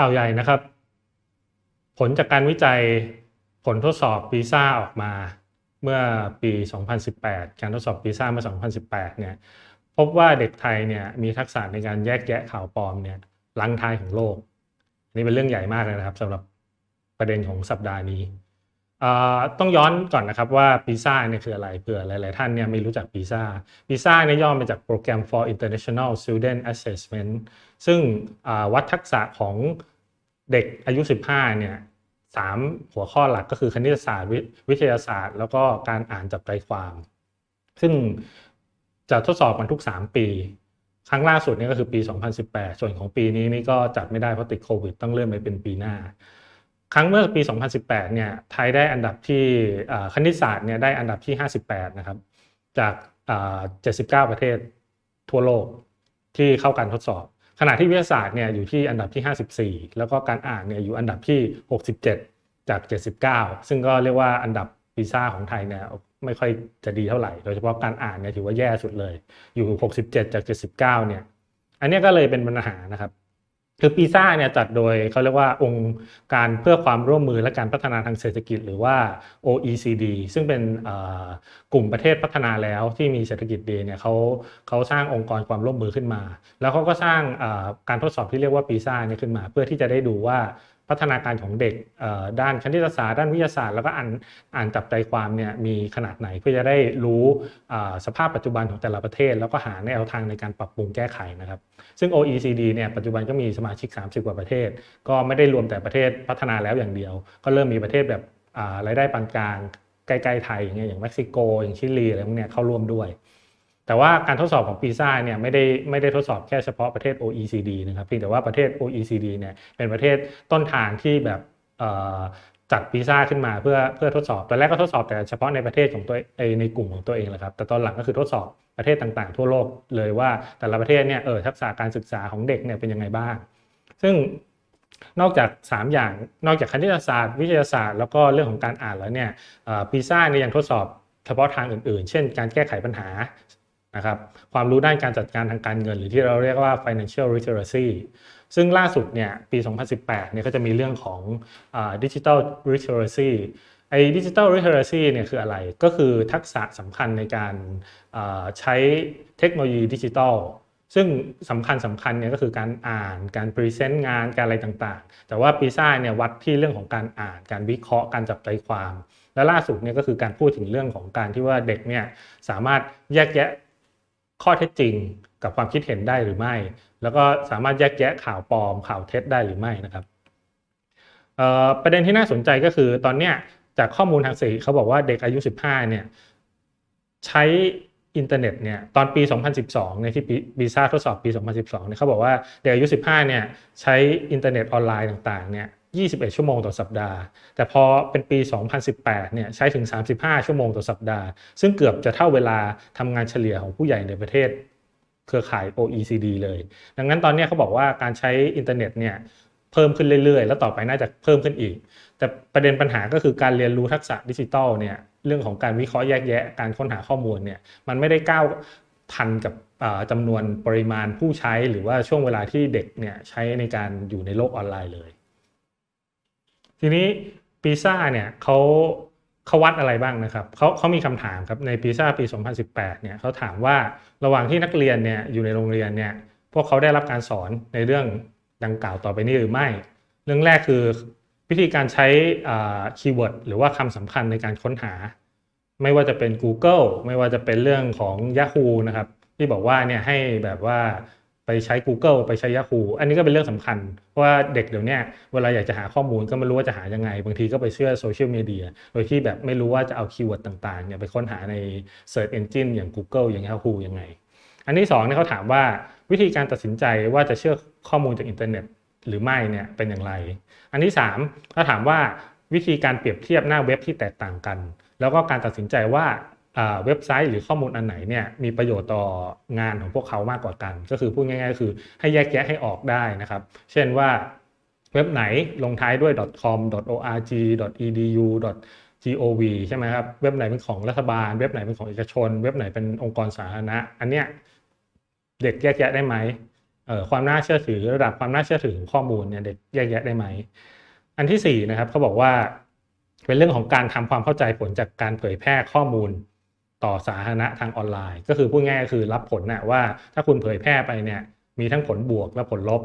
ข่าวใหญ่นะครับ ผลจากการวิจัยผลทดสอบปีซ่าออกมาเมื่อปี 2018 การทดสอบปีซ่าเมื่อ 2018 เนี่ย พบว่าเด็กไทยเนี่ยมีทักษะในการแยกแยะข่าวปลอมเนี่ยลังท้ายของโลก นี่เป็นเรื่องใหญ่มากเลยนะครับสำหรับประเด็นของสัปดาห์นี้ ต้องย้อนก่อนนะครับว่าปีซ่าเนี่ยคืออะไรเผื่อหลาย ๆ ท่านเนี่ยไม่รู้จักปีซ่าปีซ่าเนี่ยย่อมาจากโปรแกรม for International Student Assessment ซึ่งวัดทักษะของ เด็กอายุ 15เนี่ยสามหัวข้อหลักก็คือคณิตศาสตร์วิทยาศาสตร์ แล้วก็การอ่านจับใจความ ซึ่งจะทดสอบกันทุก 3 ปี ครั้งล่าสุดนี่ก็คือปี 2018 ส่วนของปีนี้นี่ก็จัดไม่ได้เพราะติดโควิด ต้องเลื่อนไปเป็นปีหน้า ครั้งเมื่อปี 2018 เนี่ยไทยได้อันดับที่คณิตศาสตร์เนี่ยได้อันดับที่ 58 นะครับ จาก 79 ประเทศทั่วโลกที่เข้าการทดสอบ ขณะที่วิทยาศาสตร์เนี่ยอยู่ที่อันดับที่ 54 แล้วก็การอ่านเนี่ยอยู่อันดับที่ 67 จาก 79 ซึ่งก็เรียกว่าอันดับปีซ่าของไทยเนี่ยไม่ค่อยจะดีเท่าไหร่ โดยเฉพาะการอ่านเนี่ยถือว่าแย่สุดเลย อยู่ 67 จาก 79 เนี่ย อันนี้ก็เลยเป็นปัญหานะครับ คือปีซ่าเนี่ยจัดโดยเขาเรียกว่าองค์การเพื่อความร่วมมือและการพัฒนาทางเศรษฐกิจ หรือว่า OECD ซึ่งเป็นกลุ่มประเทศพัฒนาแล้วที่มีเศรษฐกิจดีเนี่ยเขาเขาสร้างองค์กรความร่วมมือขึ้นมา แล้วเขาก็สร้างการทดสอบที่เรียกว่าปีซ่าเนี่ยขึ้นมา เพื่อที่จะได้ดูว่า พัฒนาการของเด็กด้านคณิตศาสตร์ด้านวิทยาศาสตร์แล้วก็อ่านอ่านจับใจความเนี่ยมีขนาดไหนเพื่อจะได้รู้สภาพปัจจุบันของแต่ละประเทศ แล้วก็หาแนวทางในการปรับปรุงแก้ไขนะครับ ซึ่ง OECD เนี่ยปัจจุบันก็มีสมาชิก 30 กว่าประเทศ ก็ไม่ได้รวมแต่ประเทศพัฒนาแล้วอย่างเดียว ก็เริ่มมีประเทศแบบรายได้ปานกลางใกล้ๆไทยอย่างเงี้ยอย่างเม็กซิโก อย่างชิลีอะไรพวกเนี้ยเข้าร่วมด้วย แต่ว่าการทดสอบของปีซ่าเนี่ยไม่ได้ไม่ได้ทดสอบแค่เฉพาะประเทศ OECD นะครับเพียงแต่ว่าประเทศ OECD เนี่ยเป็นประเทศต้นทางที่แบบจัดปีซ่าขึ้นมาเพื่อเพื่อทดสอบตอนแรกก็ทดสอบแต่เฉพาะในประเทศของตัวในกลุ่มของตัวเองแหละครับแต่ตอนหลังก็คือทดสอบประเทศต่างๆ ทั่วโลกเลยว่าแต่ละประเทศเนี่ยเออทักษะการศึกษาของเด็กเนี่ยเป็นยังไงบ้าง ซึ่งนอกจาก 3 อย่างนอกจากคณิตศาสตร์ วิทยาศาสตร์แล้วก็เรื่องของการอ่านแล้วเนี่ยปีซ่าเนี่ยยังทดสอบเฉพาะทางอื่นๆ เช่น การแก้ไขปัญหา นะครับความรู้ด้านการจัดการทางการเงิน หรือที่เราเรียกว่า financial literacy ซึ่งล่าสุดเนี่ยปี 2018 เนี่ยก็จะมีเรื่องของ digital literacy ไอ้ digital literacy เนี่ยคืออะไรก็คือทักษะสำคัญในการใช้เทคโนโลยีดิจิทัลซึ่งสำคัญสำคัญเนี่ยก็คือการอ่านการพรีเซนต์งานการอะไรต่างๆ แต่ว่าปีซ่าเนี่ยวัดที่เรื่องของการอ่านการวิเคราะห์การจับใจความ และล่าสุดเนี่ยก็คือการพูดถึงเรื่องของการที่ว่าเด็กเนี่ยสามารถแยกแยะ ข้อเท็จจริงกับความคิดเห็นได้หรือไม่ แล้วก็สามารถแยกแยะข่าวปลอมข่าวเท็จได้หรือไม่นะครับประเด็นที่น่าสนใจก็คือตอนเนี้ยจากข้อมูลทางสื่อเขาบอกว่าเด็กอายุ 15 เนี่ยใช้อินเทอร์เน็ตเนี่ยตอนปี 2012เนี่ยที่ปีซ่าทดสอบปี 2012 เนี่ยเขาบอกว่าเด็กอายุ 15 เนี่ยใช้อินเทอร์เน็ตออนไลน์ต่างๆ เนี่ย 21 ชั่วโมงต่อสัปดาห์ แต่พอเป็นปี 2018 เนี่ยใช้ถึง 35 ชั่วโมงต่อสัปดาห์ ซึ่งเกือบจะเท่าเวลาทำงานเฉลี่ยของผู้ใหญ่ในประเทศเครือข่าย OECD เลย ดังนั้นตอนนี้เขาบอกว่าการใช้อินเทอร์เน็ตเนี่ยเพิ่มขึ้นเรื่อยๆ แล้วต่อไปน่าจะเพิ่มขึ้นอีก แต่ประเด็นปัญหาก็คือการเรียนรู้ทักษะดิจิทัลเนี่ยเรื่องของการวิเคราะห์แยกแยะการค้นหาข้อมูลเนี่ยมันไม่ได้ก้าวทันกับจำนวนปริมาณผู้ใช้หรือว่าช่วงเวลาที่เด็กเนี่ยใช้ในการอยู่ในโลกออนไลน์เลย ทีนี้ปีซ่าเนี่ยเขาเขาวัดอะไรบ้างนะครับเขาเขามีคำถามครับในปีซ่าปี 2018 เนี่ยเขาถามว่าระหว่างที่นักเรียนเนี่ยอยู่ในโรงเรียนเนี่ยพวกเขาได้รับการสอนในเรื่องดังกล่าวต่อไปนี้หรือไม่ เรื่องแรกคือวิธีการใช้คีย์เวิร์ดหรือว่าคำสำคัญในการค้นหา ไม่ว่าจะเป็น Google ไม่ว่าจะเป็นเรื่องของ Yahoo นะครับที่บอกว่าเนี่ยให้แบบว่า ไปใช้ Google ไปใช้ Yahoo อันนี้ก็เป็นเรื่องสำคัญ เพราะว่าเด็กเดี๋ยวนี้เวลาอยากจะหาข้อมูลก็ไม่รู้ว่าจะหายังไง บางทีก็ไปเชื่อโซเชียลมีเดียโดยที่แบบไม่รู้ว่าจะเอาคีย์เวิร์ดต่างๆเนี่ยไปค้นหาใน Search Engine อย่าง Google อย่าง Yahoo ยังไง อันที่2เนี่ยเขาถามว่าวิธีการตัดสินใจว่าจะเชื่อข้อมูลจากอินเทอร์เน็ตหรือไม่เนี่ยเป็นอย่างไร อันที่3เขาถามว่าวิธีการเปรียบเทียบหน้าเว็บที่แตกต่างกัน แล้วก็การตัดสินใจว่า เว็บไซต์หรือข้อมูลอันไหนเนี่ยมีประโยชน์ต่องานของพวกเขามากกว่ากัน ก็คือพูดง่ายๆ คือให้แยกแยะให้ออกได้นะครับ เช่นว่าเว็บไหนลงท้ายด้วย .com .org .edu .gov ใช่ไหมครับ เว็บไหนเป็นของรัฐบาล เว็บไหนเป็นของเอกชน เว็บไหนเป็นองค์กรสาธารณะ อันเนี้ยเด็กแยกแยะได้ไหมเอ่อความน่าเชื่อถือระดับความน่าเชื่อถือของข้อมูลเนี่ยเด็กแยกแยะได้ไหม อันที่สี่นะครับเขาบอกว่าเป็นเรื่องของการทำความเข้าใจผลจากการเผยแพร่ข้อมูล ต่อสาธารณะทางออนไลน์ ก็คือพูดง่ายก็คือรับผลนะว่าถ้าคุณเผยแพร่ไปเนี่ยมีทั้งผลบวกและผลลบ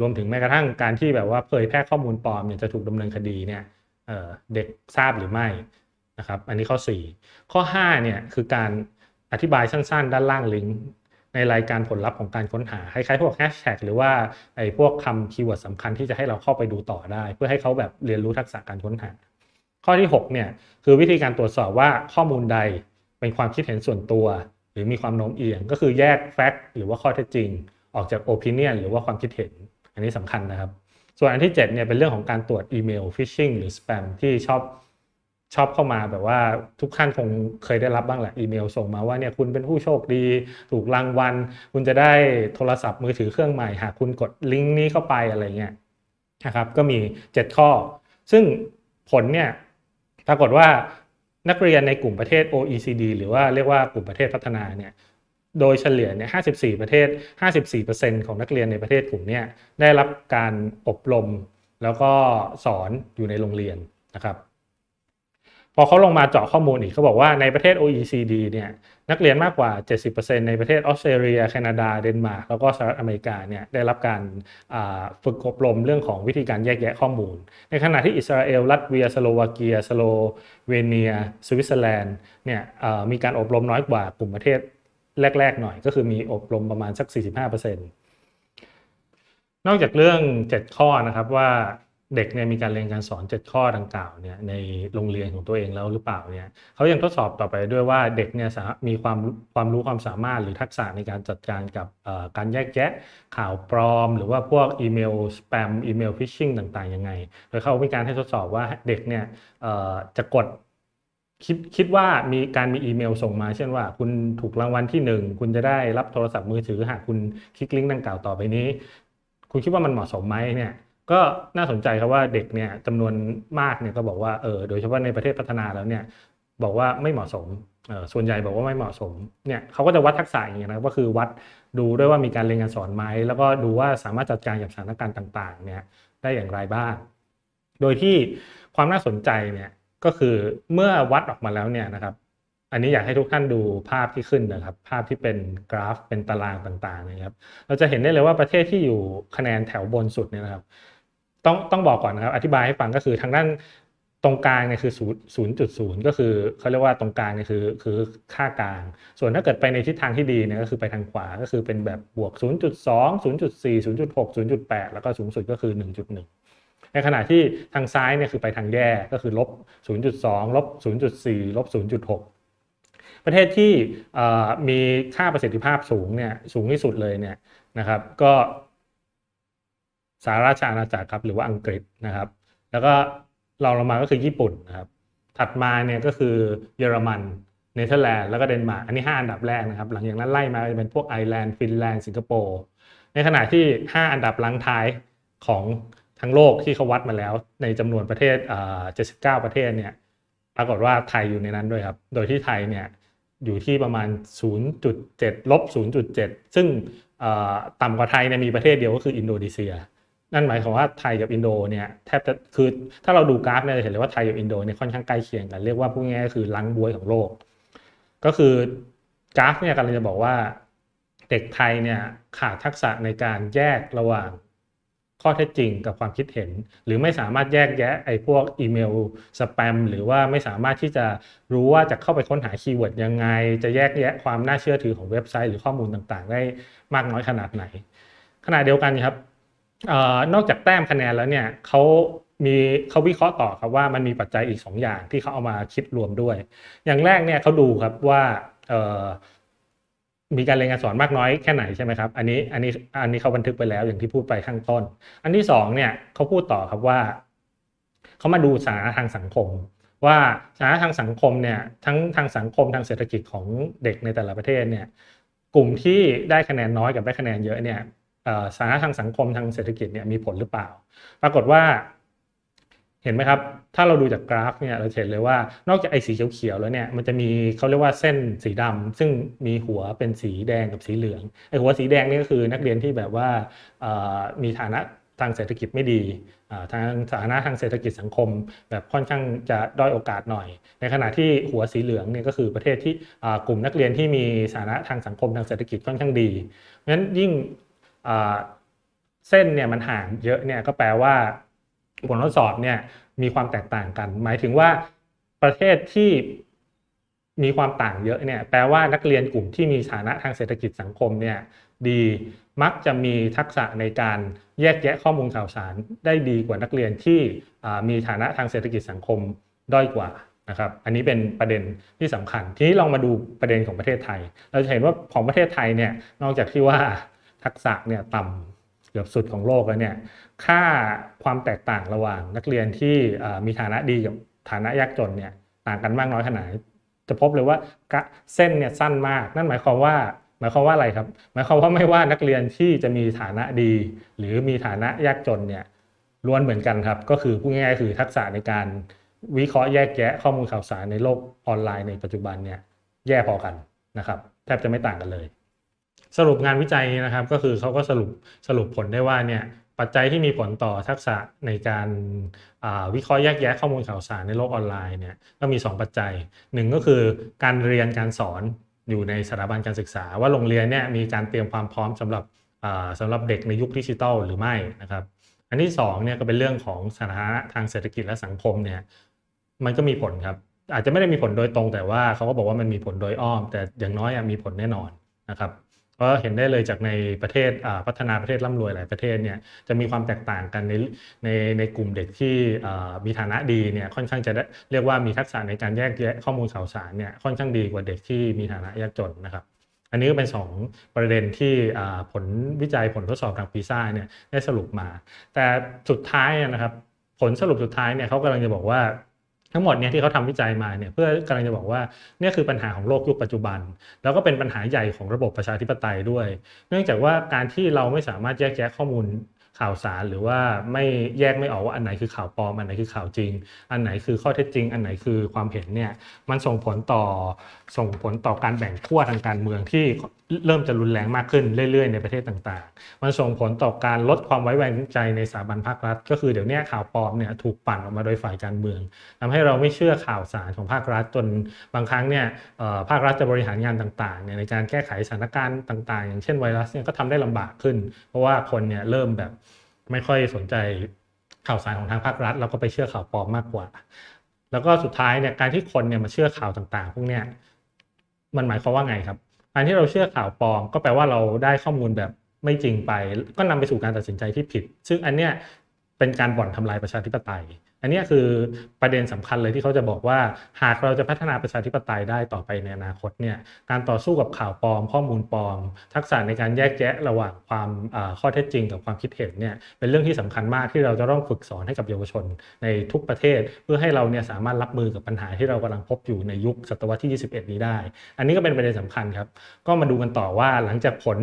รวมถึงแม้กระทั่งการที่แบบว่าเผยแพร่ข้อมูลปลอมเนี่ยจะถูกดำเนินคดีเนี่ยเเด็กทราบหรือไม่นะครับอันนี้ข้อ 4 ข้อ5เนี่ยคือการอธิบายสั้นๆ ด้านล่างลิงก์ในรายการผลลัพธ์ของการค้นหาคล้ายๆพวกแฮชแท็กหรือว่าไอ้พวกคำคีย์เวิร์ดสำคัญที่จะให้เราเข้าไปดูต่อได้ เพื่อให้เขาแบบเรียนรู้ทักษะการค้นหา ข้อที่6เนี่ยคือวิธีการตรวจสอบว่าข้อมูลใด เป็นความคิดเห็นส่วนตัว หรือมีความโน้มเอียง ก็คือแยกแฟกต์หรือว่าข้อเท็จจริง ออกจากโอปิเนียนหรือว่าความคิดเห็น อันนี้สำคัญนะครับ ส่วนอันที่7เนี่ยเป็นเรื่องของการตรวจอีเมลฟิชชิงหรือสแปมที่ชอบชอบเข้ามาแบบว่าทุกท่านคงเคยได้รับบ้างแหละอีเมลส่งมาว่าเนี่ยคุณเป็นผู้โชคดี ถูกรางวัล คุณจะได้โทรศัพท์มือถือเครื่องใหม่หากคุณกดลิงก์นี้เข้าไปอะไรเงี้ยนะครับก็มี 7 ข้อ ซึ่งผลเนี่ยปรากฏว่า นักเรียนในกลุ่มประเทศ OECD หรือว่าเรียกว่ากลุ่มประเทศพัฒนาเนี่ยโดยเฉลี่ยเนี่ย54 ประเทศ 54%ของนักเรียนในประเทศกลุ่มนี้ได้รับการอบรม แล้วก็สอนอยู่ในโรงเรียนนะครับ พอเขาลงมาเจาะข้อมูลอีกเขาบอกว่าในประเทศ OECD เนี่ยนักเรียนมากกว่า 70%ในประเทศออสเตรเลีย แคนาดา เดนมาร์กแล้วก็สหรัฐอเมริกาเนี่ยได้รับการฝึกอบรมเรื่องของวิธีการแยกแยะข้อมูล ในขณะที่อิสราเอลรัสเวียสโลวาเกีย สโลเวเนีย สวิตเซอร์แลนด์เนี่ยมีการอบรมน้อยกว่ากลุ่มประเทศแรก ๆ หน่อย ก็คือมีอบรมประมาณสัก 45%นอกจากเรื่อง 7 ข้อนะครับว่า เด็กเนี่ยมีการเรียนการสอน7ข้อดังกล่าวเนี่ยในโรงเรียนของตัวเองแล้วหรือเปล่าเนี่ยเขายังทดสอบต่อไปด้วยว่าเด็กเนี่ยมีความความรู้ความสามารถหรือทักษะในการจัดการกับการแยกแยะข่าวปลอม หรือว่าพวกอีเมลสแปมอีเมลฟิชชิงต่างๆยังไงโดยเขามีการให้ทดสอบว่าเด็กเนี่ยจะกดคิดคิดว่ามีการมีอีเมลส่งมา เช่นว่า คุณถูกรางวัลที่ 1 คุณจะได้รับโทรศัพท์มือถือหากคุณคลิกลิงก์ดังกล่าวต่อไปนี้ คุณคิดว่ามันเหมาะสมไหมเนี่ย ก็น่าสนใจครับว่าเด็กเนี่ยจำนวนมากเนี่ยก็บอกว่าเออโดยเฉพาะในประเทศพัฒนาแล้วเนี่ยบอกว่าไม่เหมาะสมเออส่วนใหญ่บอกว่าไม่เหมาะสมเนี่ยเขาก็จะวัดทักษะอย่างเงี้ยนะก็คือวัดดูด้วยว่ามีการเรียนการสอนไหมแล้วก็ดูว่าสามารถจัดการกับสถานการณ์ต่างๆเนี่ยได้อย่างไรบ้าง โดยที่ความน่าสนใจเนี่ยก็คือเมื่อวัดออกมาแล้วเนี่ยนะครับ อันนี้อยากให้ทุกท่านดูภาพที่ขึ้นนะครับ ภาพที่เป็นกราฟเป็นตารางต่างๆนะครับ เราจะเห็นได้เลยว่าประเทศที่อยู่คะแนนแถวบนสุดเนี่ยนะครับ ต้องต้องบอกก่อนนะครับ อธิบายให้ฟังก็คือทางด้านตรงกลางเนี่ยคือศูนย์จุดศูนย์ก็คือเขาเรียกว่าตรงกลางเนี่ยคือคือค่ากลาง ส่วนถ้าเกิดไปในทิศทางที่ดีเนี่ยก็คือไปทางขวาก็คือเป็นแบบบวก 0.2 0.4 0.6 0.8 แล้วก็สูงสุดก็คือ 1.1 ในขณะที่ทางซ้ายเนี่ยคือไปทางแย่ก็คือลบ 0.2ลบ0.4ลบ0.6 ประเทศที่มีค่าประสิทธิภาพสูงเนี่ยสูงที่สุดเลยเนี่ยนะครับก็ สหราชอาณาจักรครับหรือว่าอังกฤษนะครับ แล้วก็รองลงมาก็คือญี่ปุ่นนะครับ ถัดมาเนี่ยก็คือเยอรมันเนเธอร์แลนด์แล้วก็เดนมาร์กอันนี้ 5 อันดับแรกนะครับ หลังจากนั้นไล่มาจะเป็นพวกไอร์แลนด์ฟินแลนด์สิงคโปร์ในขณะที่ 5 อันดับลังท้ายของทั้งโลกที่เขาวัดมาแล้ว ในจำนวนประเทศ79ประเทศเนี่ยปรากฏว่าไทยอยู่ในนั้นด้วยครับ โดยที่ไทยเนี่ยอยู่ที่ประมาณ 0.7ลบ0.7 ซึ่งต่ำกว่าไทยเนี่ยมีประเทศเดียวก็คืออินโดนีเซีย นั่นหมายความว่าไทยกับอินโดเนี่ยแทบจะคือถ้าเราดูกราฟเนี่ยจะเห็นเลยว่าไทยกับอินโดเนี่ยค่อนข้างใกล้เคียงกันเรียกว่าพูดง่ายๆคือลังบวยของโลก ก็คือกราฟเนี่ยกำลังจะบอกว่าเด็กไทยเนี่ยขาดทักษะในการแยกระหว่างข้อเท็จจริงกับความคิดเห็น หรือไม่สามารถแยกแยะไอ้พวกอีเมลสแปมหรือว่าไม่สามารถที่จะรู้ว่าจะเข้าไปค้นหาคีย์เวิร์ดยังไง จะแยกแยะความน่าเชื่อถือของเว็บไซต์หรือข้อมูลต่างๆ ได้มากน้อยขนาดไหนขณะเดียวกันครับ นอกจากแต้มคะแนนแล้วเนี่ยเขามีเขาวิเคราะห์ต่อครับว่ามันมีปัจจัยอีก 2 อย่างที่เขาเอามาคิดรวมด้วย อย่างแรกเนี่ยเขาดูครับว่ามีการเรียนการสอนมากน้อยแค่ไหนใช่ไหมครับ อันนี้อันนี้อันนี้เขาบันทึกไปแล้วอย่างที่พูดไปข้างต้น อันที่2เนี่ยเขาพูดต่อครับว่าเขามาดูสถานะทางสังคม ว่าสถานะทางสังคมเนี่ยทั้งทางสังคมทางเศรษฐกิจของเด็กในแต่ละประเทศเนี่ยกลุ่มที่ได้คะแนนน้อยกับได้คะแนนเยอะเนี่ย สาระทางสังคมทางเศรษฐกิจเนี่ยมีผลหรือเปล่า ปรากฏว่า เห็นไหมครับ ถ้าเราดูจากกราฟเนี่ยเราเห็นเลยว่านอกจากไอ้สีเขียวๆแล้วเนี่ยมันจะมีเขาเรียกว่าเส้นสีดำซึ่งมีหัวเป็นสีแดงกับสีเหลืองไอ้หัวสีแดงนี่ก็คือนักเรียนที่แบบว่ามีฐานะทางเศรษฐกิจไม่ดีทางฐานะทางเศรษฐกิจสังคม แบบค่อนข้างจะด้อยโอกาสหน่อย ในขณะที่หัวสีเหลืองเนี่ยก็คือประเทศที่กลุ่มนักเรียนที่มีฐานะทางสังคมทางเศรษฐกิจค่อนข้างดีเพราะฉะนั้นยิ่ง เส้นเนี่ยมันห่างเยอะเนี่ยก็แปลว่าผลทดสอบเนี่ยมีความแตกต่างกัน หมายถึงว่าประเทศที่มีความต่างเยอะเนี่ยแปลว่านักเรียนกลุ่มที่มีฐานะทางเศรษฐกิจสังคมเนี่ยดีมักจะมีทักษะในการแยกแยะข้อมูลข่าวสารได้ดีกว่านักเรียนที่มีฐานะทางเศรษฐกิจสังคมด้อยกว่านะครับ อันนี้เป็นประเด็นที่สำคัญ ทีนี้ลองมาดูประเด็นของประเทศไทย เราจะเห็นว่าของประเทศไทยเนี่ยนอกจากที่ว่า ทักษะเนี่ยต่ำเกือบสุดของโลกแล้วเนี่ยค่าความแตกต่างระหว่างนักเรียนที่มีฐานะดีกับฐานะยากจนเนี่ยต่างกันมากน้อยขนาดไหนจะพบเลยว่าเส้นเนี่ยสั้นมาก นั่นหมายความว่าหมายความว่าอะไรครับ หมายความว่าไม่ว่านักเรียนที่จะมีฐานะดี หรือมีฐานะยากจนเนี่ยล้วนเหมือนกันครับ ก็คือพูดง่ายๆคือทักษะในการวิเคราะห์แยกแยะข้อมูลข่าวสารในโลกออนไลน์ในปัจจุบันเนี่ยแย่พอกันนะครับ แทบจะไม่ต่างกันเลย สรุปงานวิจัยนะครับ ก็คือเขาก็สรุปสรุปผลได้ว่าเนี่ยปัจจัยที่มีผลต่อทักษะในการวิเคราะห์แยกแยะข้อมูลข่าวสารในโลกออนไลน์เนี่ยก็มี 2 ปัจจัยหนึ่งก็คือการเรียนการสอนอยู่ในสถาบันการศึกษา ว่าโรงเรียนเนี่ยมีการเตรียมความพร้อมสำหรับอ่าสำหรับเด็กในยุคดิจิทัลหรือไม่นะครับ อันที่2เนี่ยก็เป็นเรื่องของสถานะทางเศรษฐกิจและสังคมเนี่ยมันก็มีผลครับ อาจจะไม่ได้มีผลโดยตรงแต่ว่าเขาก็บอกว่ามันมีผลโดยอ้อม แต่อย่างน้อยมีผลแน่นอนนะครับ ก็เห็นได้เลยจากในประเทศพัฒนาประเทศร่ำรวยหลายประเทศเนี่ยจะมีความแตกต่างกันในในในกลุ่มเด็กที่มีฐานะดีเนี่ยค่อนข้างจะได้เรียกว่ามีทักษะในการแยกแยะข้อมูลข่าวสารเนี่ยค่อนข้างดีกว่าเด็กที่มีฐานะยากจนนะครับ อันนี้ก็เป็น 2 ประเด็นที่ผลวิจัยผลทดสอบทางปีซ่าเนี่ยได้สรุปมา แต่สุดท้ายนะครับผลสรุปสุดท้ายเนี่ยเขากำลังจะบอกว่า ทั้งหมดเนี่ยที่เขาทำวิจัยมาเนี่ยเพื่อกำลังจะบอกว่าเนี่ยคือปัญหาของโลกยุคปัจจุบัน แล้วก็เป็นปัญหาใหญ่ของระบบประชาธิปไตยด้วย เนื่องจากว่าการที่เราไม่สามารถแยกแยะข้อมูล ข่าวสารหรือว่าไม่แยกไม่ออกว่าอันไหนคือข่าวปลอม อันไหนคือข่าวจริง อันไหนคือข้อเท็จจริง อันไหนคือความเห็นเนี่ยมันส่งผลต่อส่งผลต่อการแบ่งขั้วทางการเมืองที่เริ่มจะรุนแรงมากขึ้นเรื่อยๆในประเทศต่างๆ มันส่งผลต่อการลดความไว้วางใจในสถาบันภาครัฐ ก็คือเดี๋ยวนี้ข่าวปลอมเนี่ยถูกปั่นออกมาโดยฝ่ายการเมืองทำให้เราไม่เชื่อข่าวสารของภาครัฐจนบางครั้งเนี่ยเอ่อภาครัฐจะบริหารงานต่างๆเนี่ยในการแก้ไขสถานการณ์ต่าง ๆ อย่างเช่นไวรัสเนี่ยก็ทำได้ลำบากขึ้น เพราะว่าคนเนี่ยเริ่มแบบ ไม่ค่อยสนใจข่าวสารของทางภาครัฐ เราก็ไปเชื่อข่าวปลอมมากกว่า แล้วก็สุดท้ายเนี่ยการที่คนเนี่ยมาเชื่อข่าวต่างๆ พวกเนี้ยมันหมายความว่าไงครับการที่เราเชื่อข่าวปลอม ก็แปลว่าเราได้ข้อมูลแบบไม่จริงไป ก็นำไปสู่การตัดสินใจที่ผิด ซึ่งอันเนี้ยเป็นการบ่อนทำลายประชาธิปไตย อันนี้คือประเด็นสำคัญเลยที่เขาจะบอกว่า หากเราจะพัฒนาประชาธิปไตยได้ต่อไปในอนาคตเนี่ยการต่อสู้กับข่าวปลอม ข้อมูลปลอม ทักษะในการแยกแยะระหว่างความข้อเท็จจริงกับความคิดเห็นเนี่ยเป็นเรื่องที่สำคัญมากที่เราจะต้องฝึกสอนให้กับเยาวชนในทุกประเทศ เพื่อให้เราเนี่ยสามารถรับมือกับปัญหาที่เรากำลังพบอยู่ในยุคศตวรรษที่ 21 นี้ได้ อันนี้ก็เป็นประเด็นสำคัญครับ ก็มาดูกันต่อว่าหลังจากผล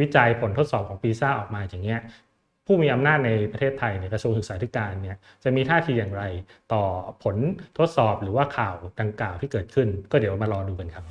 วิจัยผลทดสอบของปีซ่าออกมาอย่างเงี้ย ผู้มีอำนาจในประเทศไทยเนี่ยกระทรวงศึกษาธิการเนี่ยจะมีท่าทีอย่างไรต่อผลทดสอบหรือว่าข่าวดังกล่าวที่เกิดขึ้น ก็เดี๋ยวมารอดูกันครับ